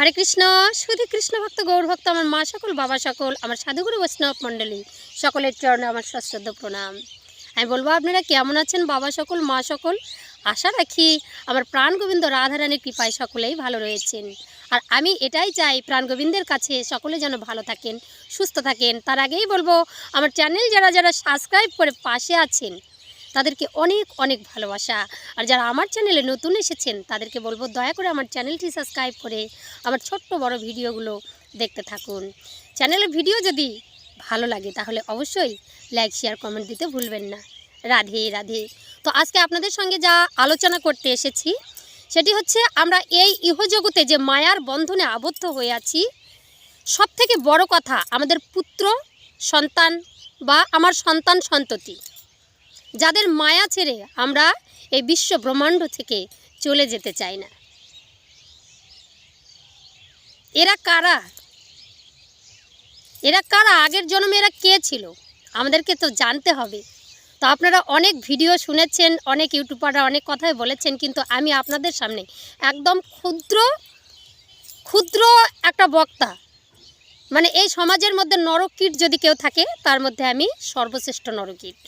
হরে কৃষ্ণ শুধু কৃষ্ণ ভক্ত, গৌর ভক্ত, আমার মা সকল, বাবা সকল, আমার সাধুগুরু বৈষ্ণব মণ্ডলী, সকলের চরণে আমার সশ্রদ্ধ প্রণাম। আমি বলব, আপনারা কেমন আছেন? বাবা সকল, মা সকল? আশা রাখি আমার প্রাণ গোবিন্দ রাধারানীর কৃপায় সকলেই ভালো রয়েছেন। আর আমি এটাই চাই, প্রাণ গোবিন্দের কাছে সকলে যেন ভালো থাকেন, সুস্থ থাকেন। তার আগেই বলব, আমার চ্যানেল যারা যারা সাবস্ক্রাইব করে পাশে আছেন তাদেরকে অনেক অনেক ভালোবাসা। আর যারা আমার চ্যানেলে নতুন এসেছেন, তাদেরকে বলব দয়া করে আমার চ্যানেলটি সাবস্ক্রাইব করে আমার ছোট্ট বড় ভিডিওগুলো দেখতে থাকুন। চ্যানেলের ভিডিও যদি ভালো লাগে, তাহলে অবশ্যই লাইক, শেয়ার, কমেন্ট দিতে ভুলবেন না। রাধে রাধে। তো আজকে আপনাদের সঙ্গে যা আলোচনা করতে এসেছি, সেটি হচ্ছে আমরা এই ইহজগতে যে মায়ার বন্ধনে আবদ্ধ হয়ে আছি সব থেকে বড় কথা আমাদের পুত্র, সন্তান বা আমার সন্তান, সন্ততি। যাদের মায়া ছেড়ে আমরা এই বিশ্ব ব্রহ্মাণ্ড থেকে চলে যেতে চাই না। এরা কারা? এরা কারা? আগের জন্মে এরা কে ছিল? আমাদেরকে তো জানতে হবে। তো আপনারা অনেক ভিডিও শুনেছেন, অনেক ইউটিউবাররা অনেক কথাই বলেছেন, কিন্তু আমি আপনাদের সামনে একদম ক্ষুদ্র ক্ষুদ্র একটা বক্তা। মানে এই সমাজের মধ্যে নরকীট যদি কেউ থাকে, তার মধ্যে আমি সর্বশ্রেষ্ঠ নরকীট।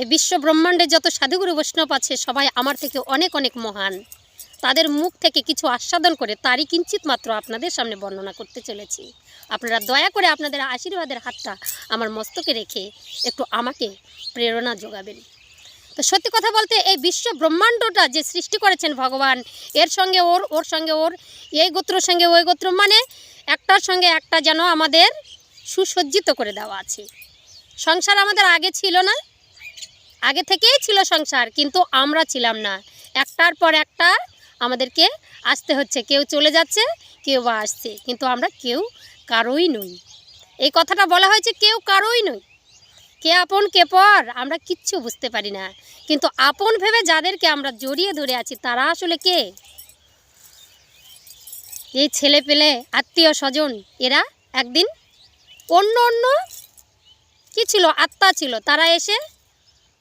এই বিশ্ব ব্রহ্মাণ্ডে যত সাধুগুরু বৈষ্ণব আছে, সবাই আমার থেকে অনেক অনেক মহান। তাদের মুখ থেকে কিছু আস্বাদন করে তারই কিঞ্চিত মাত্র আপনাদের সামনে বর্ণনা করতে চলেছি। আপনারা দয়া করে আপনাদের আশীর্বাদের হাতটা আমার মস্তকে রেখে একটু আমাকে প্রেরণা যোগাবেন। তো সত্যি কথা বলতে এই বিশ্ব ব্রহ্মাণ্ডটা যে সৃষ্টি করেছেন ভগবান, এর সঙ্গে ওর ওর সঙ্গে ওর, এই গোত্রর সঙ্গে ওই গোত্র মানে একটার সঙ্গে একটা যেন আমাদের সুসজ্জিত করে দেওয়া আছে। সংসার আমাদের আগে ছিল না আগে থেকেই ছিল সংসার, কিন্তু আমরা ছিলাম না। একটার পর একটা আমাদেরকে আসতে হচ্ছে। কেউ চলে যাচ্ছে, কেউ বা আসছে, কিন্তু আমরা কেউ কারোই নই। এই কথাটা বলা হয়েছে, কেউ কারোই নই। কে আপন, কে পর, আমরা কিচ্ছু বুঝতে পারি না। কিন্তু আপন ভেবে যাদেরকে আমরা জড়িয়ে ধরে আছি, তারা আসলে কে? এই ছেলে পেলে, আত্মীয় স্বজন, এরা একদিন অন্য অন্য কি ছিল? আত্মা ছিল। তারা এসে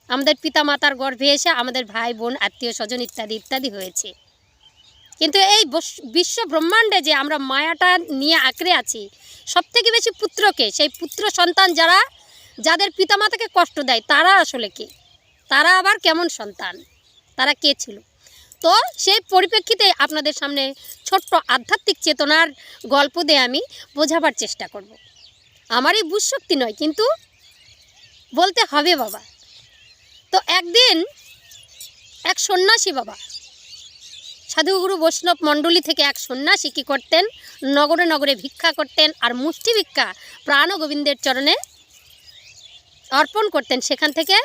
আমাদের পিতা মাতার গর্ভে এসে আমাদের ভাই, বোন, আত্মীয় স্বজন ইত্যাদি ইত্যাদি হয়েছে। কিন্তু এই বিশ্ব ব্রহ্মাণ্ডে যে আমরা মায়াটা নিয়ে আঁকড়ে আছি সব থেকে বেশি পুত্রকে সেই পুত্র সন্তান যারা, যাদের পিতামাতাকে কষ্ট দেয়, তারা আসলে কে? তারা আবার কেমন সন্তান? তারা কে ছিল? তো সেই পরিপ্রেক্ষিতে আপনাদের সামনে ছোট্ট আধ্যাত্মিক চেতনার গল্প দিয়ে আমি বোঝাবার চেষ্টা করব। আমার এই বুঝশক্তি নয়, কিন্তু বলতে হবে বাবা। তো একদিন এক সন্ন্যাসী বাবা, সাধুগুরু বৈষ্ণব মণ্ডলী থেকে এক সন্ন্যাসী কী করতেন? নগরে নগরে ভিক্ষা করতেন আর মুষ্টি ভিক্ষা প্রাণ গোবিন্দের চরণে অর্পণ করতেন। সেখান থেকে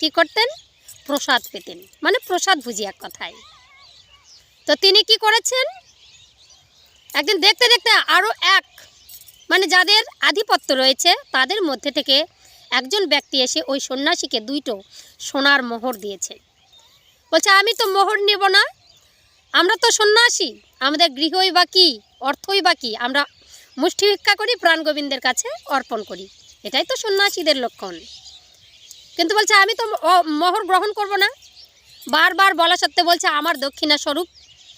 কি করতেন? প্রসাদ পেতেন। মানে প্রসাদ বুঝি এক কথায়। তো তিনি কি করেছেন? একদিন দেখতে দেখতে আরও এক মানে যাদের আধিপত্য রয়েছে তাদের মধ্যে থেকে একজন ব্যক্তি এসে ওই সন্ন্যাসীকে দুইটো সোনার মোহর দিয়েছে। বলছে, আমি তো মোহর নেব না। আমরা তো সন্ন্যাসী। আমাদের গৃহই বা কী? অর্থই বা কী? আমরা মুষ্টি ভিক্ষা করি, প্রাণ গোবিন্দের কাছে অর্পণ করি। এটাই তো সন্ন্যাসীদের লক্ষণ। কিন্তু বলছে, আমি তো মোহর গ্রহণ করব না। বারবার বলা সত্ত্বে বলছে, আমার দক্ষিণা স্বরূপ।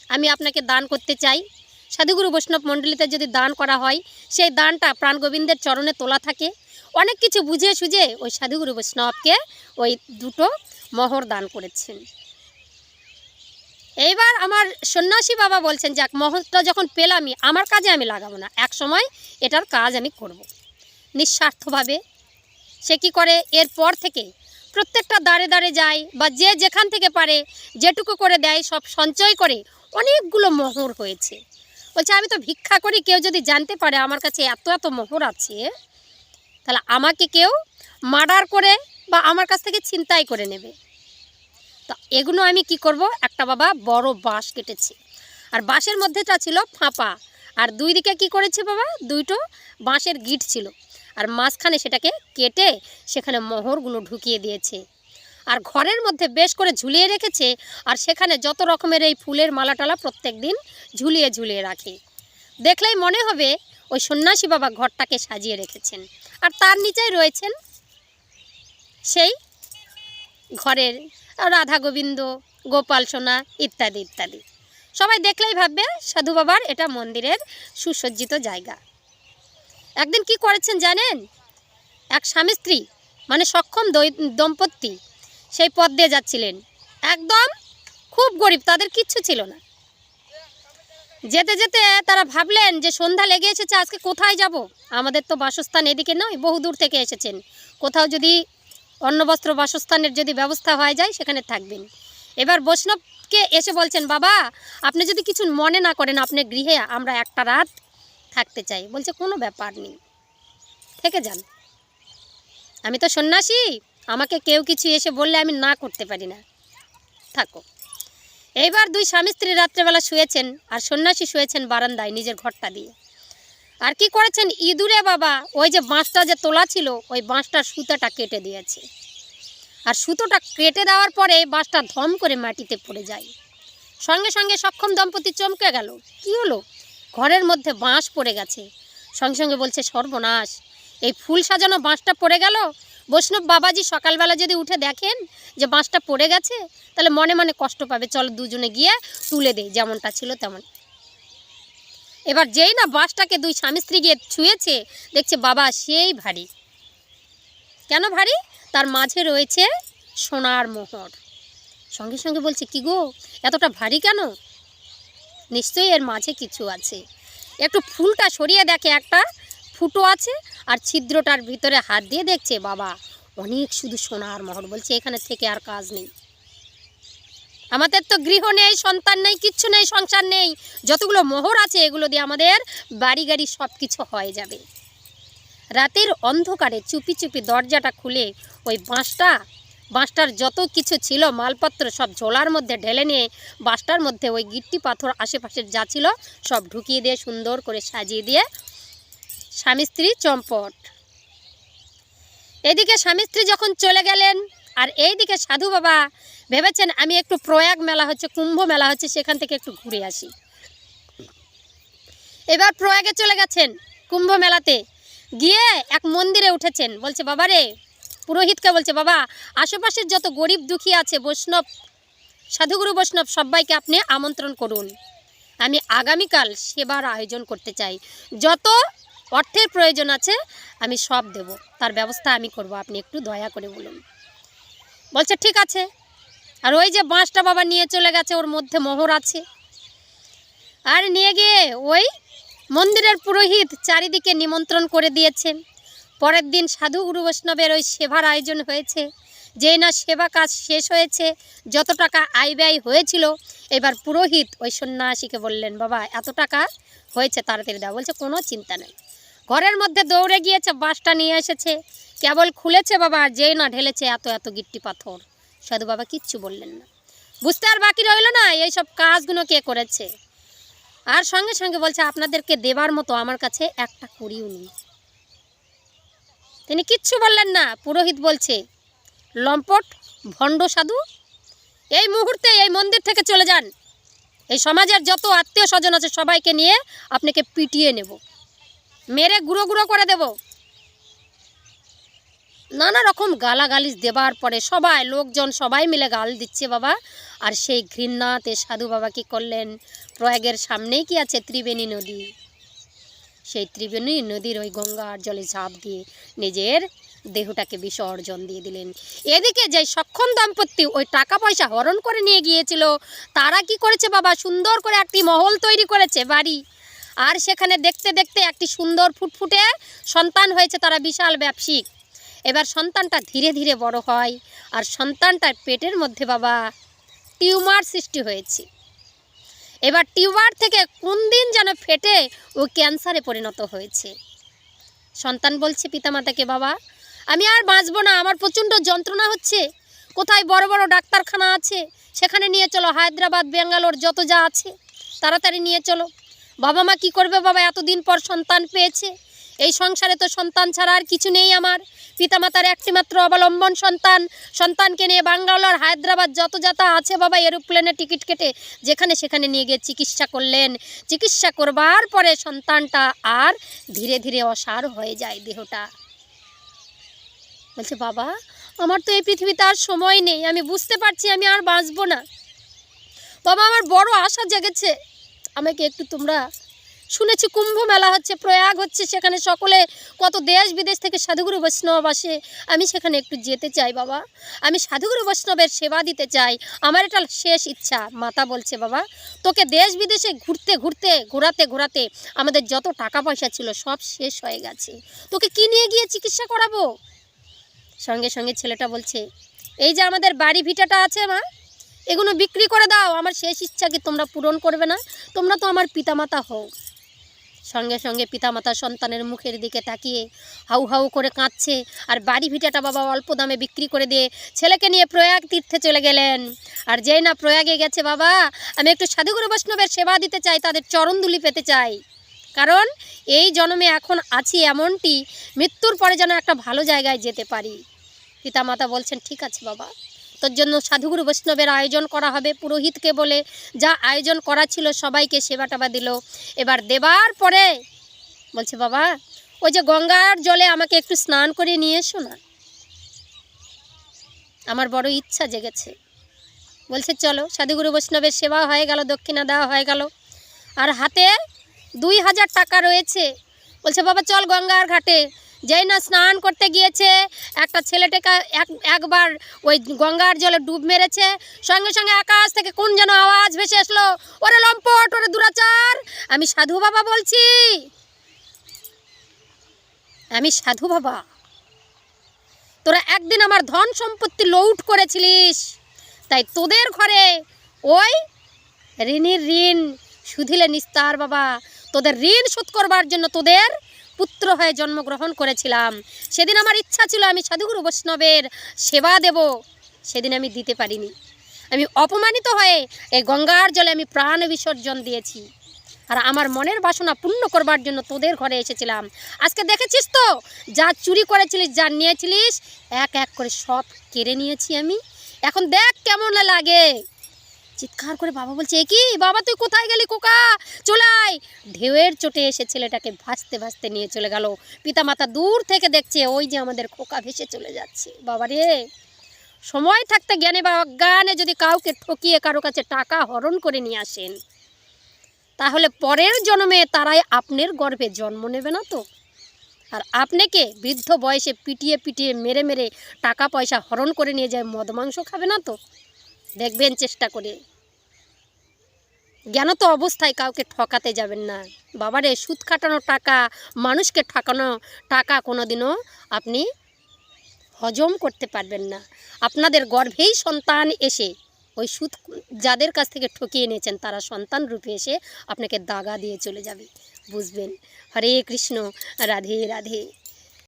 আমি আপনাকে দান করতে চাই। সাধুগুরু বৈষ্ণব মণ্ডলীতে যদি দান করা হয়, সেই দানটা প্রাণ গোবিন্দের চরণে তোলা থাকে। অনেক কিছু বুঝে সুঝে ওই সাধুগুরু বৈষ্ণবকে ওই দুটো মোহর দান করেছেন। এইবার আমার সন্ন্যাসী বাবা বলছেন, যাক, মহরটা যখন পেলামই আমার কাজে আমি লাগাবো না। এক সময় এটার কাজ আমি করব। নিঃস্বার্থভাবে সে কি করে? এরপর থেকে প্রত্যেকটা দাঁড়ে দাঁড়ে যায় বা যে যেখান থেকে পারে, যেটুকু করে দেয়, সব সঞ্চয় করে অনেকগুলো মোহর হয়েছে। বলছে, আমি তো ভিক্ষা করি, কেউ যদি জানতে পারে আমার কাছে এত এত মোহর আছে তাহলে আমাকে কেউ মার্ডার করে বা আমার কাছ থেকে ছিনতাই করে নেবে। তো এগুলো আমি কি করব? একটা বাবা বড় বাঁশ কেটেছে। আর বাঁশের মধ্যেটা ছিল ফাঁপা। আর দুই দিকে কি করেছে বাবা? দুইটো বাঁশের গিট ছিল। আর মাঝখানে সেটাকে কেটে সেখানে মোহরগুলো ঢুকিয়ে দিয়েছে। আর ঘরের মধ্যে বেশ করে ঝুলিয়ে রেখেছে। আর সেখানে যত রকমের এই ফুলের মালাটালা প্রত্যেক দিন ঝুলিয়ে ঝুলিয়ে রাখে। দেখলেই মনে হবে ওই সন্ন্যাসী বাবা ঘরটাকে সাজিয়ে রেখেছেন। আর তার নিচেই রয়েছেন সেই ঘরের রাধা গোবিন্দ, গোপাল সোনা ইত্যাদি ইত্যাদি। সবাই দেখলেই ভাববে সাধু বাবার এটা মন্দিরের সুসজ্জিত জায়গা। একদিন কি করেছেন জানেন? এক স্বামী স্ত্রী মানে সক্ষম দম্পতি, সেই পথ দিয়ে যাচ্ছিলেন। একদম খুব গরিব, তাদের কিচ্ছু ছিল না। যেতে যেতে তারা ভাবলেন যে সন্ধ্যা লেগে এসেছে, আজকে কোথায় যাব? আমাদের তো বাসস্থান এদিকে নয়, বহু দূর থেকে এসেছেন। কোথাও যদি অন্ন বস্ত্র বাসস্থানের যদি ব্যবস্থা হয়ে যায়, সেখানে থাকবেন। এবার বৈষ্ণবকে এসে বলছেন, বাবা, আপনি যদি কিছু মনে না করেন আপনার গৃহে আমরা একটা রাত থাকতে চাই। বলছে, কোনো ব্যাপার নেই। থেকে যান। আমি তো সন্ন্যাসী, আমাকে কেউ কিছু এসে বললে আমি না করতে পারি না। থাকো। এইবার দুই স্বামী স্ত্রী রাত্রেবেলা শুয়েছেন আর সন্ন্যাসী শুয়েছেন বারান্দায় নিজের ঘরটা দিয়ে। আর কি করেছেন? ইঁদুরে বাবা, ওই যে বাঁশটা যে তোলা ছিল, ওই বাঁশটার সুতাটা কেটে দিয়েছে। আর সুতোটা কেটে দেওয়ার পরে বাঁশটা ধম করে মাটিতে পড়ে যায়। সঙ্গে সঙ্গে সক্ষম দম্পতি চমকে গেল। কি হলো? ঘরের মধ্যে বাঁশ পড়ে গেছে। সঙ্গে সঙ্গে বলছে, সর্বনাশ, এই ফুল সাজানো বাঁশটা পড়ে গেল? বৈষ্ণব বাবাজি সকালবেলা যদি উঠে দেখেন যে বাঁশটা পড়ে গেছে, তাহলে মনে মনে কষ্ট পাবে। চলো দুজনে গিয়ে তুলে দেই, যেমনটা ছিল তেমন। এবার যেই না বাঁশটাকে দুই স্বামী স্ত্রী গিয়ে ছুঁয়েছে, দেখছে বাবা সেই ভারী। কেন ভারী? তার মাঝে রয়েছে সোনার মোহর। সঙ্গে সঙ্গে বলছে, কি গো, এতটা ভারী কেন? নিশ্চয়ই এর মাঝে কিছু আছে। একটু ফুলটা সরিয়ে দেখে, একটা ফুটো আছে আর ছিদ্রটার ভিতরে হাত দিয়ে দেখছে, বাবা। অনেক শুধু সোনার মহর বলছে, এখানে থেকে আর কাজ নেই। আমাদের তো গৃহ নেই, সন্তান নেই, কিচ্ছু নেই, সংসার নেই। যতগুলো মোহর আছে, এগুলো দিয়ে আমাদের বাড়ি গাড়ি সব কিছু হয়ে যাবে। রাতের অন্ধকারে চুপি চুপি দরজাটা খুলে ওই বাঁশটা, বাঁশটার যত কিছু ছিল, মালপত্র সব ঝোলার মধ্যে ঢেলে নিয়ে বাঁশটার মধ্যে ওই গিট্টি পাথর আশেপাশের যা ছিল, সব ঢুকিয়ে দিয়ে সুন্দর করে সাজিয়ে দিয়ে স্বামী স্ত্রী চম্পট। এদিকে স্বামী স্ত্রী যখন চলে গেলেন, আর এইদিকে সাধু বাবা ভেবেছেন, আমি একটু প্রয়াগ মেলা হচ্ছে, কুম্ভ মেলা হচ্ছে, সেখান থেকে একটু ঘুরে আসি। এবার প্রয়াগে চলে গেছেন কুম্ভ মেলাতে। গিয়ে এক মন্দিরে উঠেছেন। বলছে, বাবা রে, পুরোহিতকে বলছে, বাবা, আশেপাশের যত গরিব দুঃখী আছে, বৈষ্ণব, সাধুগুরু বৈষ্ণব, সবাইকে আপনি আমন্ত্রণ করুন। আমি আগামীকাল সেবার আয়োজন করতে চাই। যত অর্থের প্রয়োজন আছে, আমি সব দেব। তার ব্যবস্থা আমি করব, আপনি একটু দয়া করে বলুন। বলছে, ঠিক আছে। আর ওই যে বাঁশটা বাবা নিয়ে চলে গেছে, ওর মধ্যে মোহর আছে। আর নিয়ে গিয়ে ওই মন্দিরের পুরোহিত চারিদিকে নিমন্ত্রণ করে দিয়েছেন পরের দিন সাধু গুরু বৈষ্ণবের ওই সেবার আয়োজন হয়েছে। যেই না সেবা কাজ শেষ হয়েছে, যত টাকা আয় ব্যয় হয়েছিল, এবার পুরোহিত ওই সন্ন্যাসীকে বললেন, বাবা, এত টাকা হয়েছে, তাড়াতাড়ি দাও। বলছে, কোনো চিন্তা নেই। ঘরের মধ্যে দৌড়ে গিয়েছে বাঁশটা নিয়ে এসেছে। কেবল খুলেছে বাবা, আর যেই না ঢেলেছে, এত এত গিট্টি পাথর। সাধু বাবা কিচ্ছু বললেন না। বুঝতে আর বাকি রইল না এইসব কাজগুলো কে করেছে? আর সঙ্গে সঙ্গে বলছে, আপনাদেরকে দেবার মতো আমার কাছে একটা কুড়িও নেই। তিনি কিচ্ছু বললেন না, পুরোহিত বলছে, লম্পট, ভণ্ড সাধু, এই মুহূর্তে এই মন্দির থেকে চলে যান। এই সমাজের যত আত্মীয় স্বজন আছে, সবাইকে নিয়ে আপনাকে পিটিয়ে নেব। মেরে গুঁড়ো গুঁড়ো করে দেব। নানা রকম গালাগালিজ দেবার পরে সবাই, লোকজন সবাই মিলে গাল দিচ্ছে বাবা। আর সেই ঘৃণাতে সাধু বাবা কি করলেন? প্রয়াগের সামনেই কি আছে ত্রিবেণী নদী? সেই ত্রিবেণী নদীর ওই গঙ্গার জলে ঝাঁপ দিয়ে নিজের দেহটাকে বিসর্জন দিয়ে দিলেন। এদিকে যে সক্ষম দাম্পত্য ওই টাকা পয়সা হরণ করে নিয়ে গিয়েছিল, তারা কি করেছে বাবা? সুন্দর করে একটি মহল তৈরি করেছে বাড়ি। আর সেখানে দেখতে দেখতে একটি সুন্দর ফুটফুটে সন্তান হয়েছে, তারা বিশাল ব্যবসায়িক। এবার সন্তানটা ধীরে ধীরে বড় হয় আর সন্তানটার পেটের মধ্যে বাবা টিউমার সৃষ্টি হয়েছে। এবার টিউমার থেকে কোন দিন যেন ফেটে ও ক্যান্সারে পরিণত হয়েছে। সন্তান বলছে, পিতামাতাকে বাবা, আমি আর বাঁচবো না, আমার প্রচণ্ড যন্ত্রণা হচ্ছে। কোথায় বড় বড় ডাক্তারখানা আছে? সেখানে নিয়ে চলো, হায়দ্রাবাদ, ব্যাঙ্গালোর, যত যা আছে, তাড়াতাড়ি নিয়ে চলো। বাবা মা কি করবে? বাবা এতদিন পর সন্তান পেয়েছে। এই সংসারে তো সন্তান ছাড়া আর কিছু নেই আমার। পিতামাতার একটিমাত্র অবলম্বন সন্তান। সন্তানকে নিয়ে বাঙ্গালোর, হায়দ্রাবাদ যত যাতা আছে বাবা এরোপ্লেনে টিকিট কেটে যেখানে সেখানে নিয়ে গিয়ে চিকিৎসা করলেন। চিকিৎসা করবার পরে সন্তানটা আর ধীরে ধীরে অসার হয়ে যায় দেহটা। বলছে, বাবা, আমার তো এই পৃথিবীতে আর সময় নেই। আমি বুঝতে পারছি আমি আর বাঁচবো না। বাবা, আমার বড় আশা জেগেছে। আমাকে একটু তোমরা শুনেছি কুম্ভ মেলা হচ্ছে, প্রয়াগ হচ্ছে, সেখানে সকলে কত দেশ বিদেশ থেকে সাধুগুরু বৈষ্ণব আসে। আমি সেখানে একটু যেতে চাই বাবা। আমি সাধুগুরু বৈষ্ণবের সেবা দিতে চাই। আমার এটা শেষ ইচ্ছা, মাতা বলছে বাবা। তোকে দেশ বিদেশে ঘুরতে ঘুরতে, ঘোরাতে ঘোরাতে আমাদের যত টাকা পয়সা ছিল সব শেষ হয়ে গেছে। তোকে কি নিয়ে গিয়ে চিকিৎসা করাবো? সঙ্গে সঙ্গে ছেলেটা বলছে, এই যে আমাদের বাড়ি ভিটাটা আছে মা এগুলো বিক্রি করে দাও। আমার শেষ ইচ্ছাকে তোমরা পূরণ করবে না? তোমরা তো আমার পিতামাতা হও। সঙ্গে সঙ্গে পিতামাতা সন্তানের মুখের দিকে তাকিয়ে হাউ হাউ করে কাঁদছে আর বাড়ি ভিটাটা বাবা অল্প দামে বিক্রি করে দিয়ে ছেলেকে নিয়ে প্রয়াগ তীর্থে চলে গেলেন। আর যেই না প্রয়াগে গেছে বাবা, আমি একটু সাধুগুরু বৈষ্ণবের সেবা দিতে চাই, তাদের চরণধুলি পেতে চাই। কারণ এই জন্মে এখন আছি এমনটি, মৃত্যুর পরে যেন একটা ভালো জায়গায় যেতে পারি। পিতামাতা বলছেন, ঠিক আছে বাবা। তোর জন্য সাধুগুরু বৈষ্ণবের আয়োজন করা হবে পুরোহিতকে বলে। যা আয়োজন করা ছিল সবাইকে সেবা টাবা দিল। এবার দেবার পরে বলছে, বাবা, ওই যে গঙ্গার জলে আমাকে একটু স্নান করে নিয়ে এসো না। আমার বড় ইচ্ছা জেগেছে। বলছে, চলো, সাধুগুরু বৈষ্ণবের সেবা হয়ে গেল, দক্ষিণা দেওয়া হয়ে গেল। আর হাতে দুই হাজার টাকা রয়েছে। বলছে, বাবা, চল গঙ্গার ঘাটে। যেই না স্নান করতে গিয়েছে, একটা ছেলেটাকে এক, একবার ওই গঙ্গার জলে ডুব মেরেছে, সঙ্গে সঙ্গে আকাশ থেকে কোন যেন আওয়াজ ভেসে আসলো, ওরে লম্পট, ওরে দুরাচার! আমি সাধু বাবা বলছি। আমি সাধু বাবা। তোরা একদিন আমার ধন সম্পত্তি লৌট করেছিলিস, তাই তোদের ঘরে ওই ঋণের ঋণ সুধিলে নিস্তার বাবা। তোদের ঋণ শোধ করবার জন্য তোদের পুত্র হয়ে জন্মগ্রহণ করেছিলাম। সেদিন আমার ইচ্ছা ছিল আমি সাধুগুরু বৈষ্ণবের সেবা দেব। সেদিন আমি দিতে পারিনি। আমি অপমানিত হয়ে এই গঙ্গার জলে আমি প্রাণ বিসর্জন দিয়েছি। আর আমার মনের বাসনা পূর্ণ করবার জন্য তোদের ঘরে এসেছিলাম। আজকে দেখেছিস তো? যা চুরি করেছিলিস, যা নিয়েছিলিস, এক এক করে সব কেড়ে নিয়েছি আমি। এখন দেখ কেমন লাগে। চিৎকার করে বাবা বলছে, এ কি? বাবা, তুই কোথায় গেলি কোকা আয়। ঢেউয়ের চোটে এসে ছেলেটাকে ভাসতে ভাসতে নিয়ে চলে গেল। পিতামাতা দূর থেকে দেখছে, ওই যে আমাদের খোকা ভেসে চলে যাচ্ছে। বাবা রে, সময় থাকতে জ্ঞানে বা অজ্ঞানে যদি কাউকে ঠকিয়ে কারও কাছে টাকা হরণ করে নিয়ে আসেন, তাহলে পরের জন্মে তারাই আপনার গর্ভে জন্ম নেবে না তো? আর আপনাকে বৃদ্ধ বয়সে পিটিয়ে পিটিয়ে মেরে মেরে টাকা পয়সা হরণ করে নিয়ে যায়, মদ মাংস খাবে না তো? দেখবেন চেষ্টা করে। জ্ঞানত অবস্থায় কাউকে ঠকাতে যাবেন না। বাবারে, সুদ কাটানো টাকা, মানুষকে ঠকানো টাকা কোনো দিনও আপনি হজম করতে পারবেন না। আপনাদের গর্ভেই সন্তান এসে, ওই সুদ যাদের কাছ থেকে ঠকিয়ে নিয়েছেন তারা সন্তান রূপে এসে আপনাকে দাগা দিয়ে চলে যাবে। বুঝবেন? হরে কৃষ্ণ, রাধে রাধে।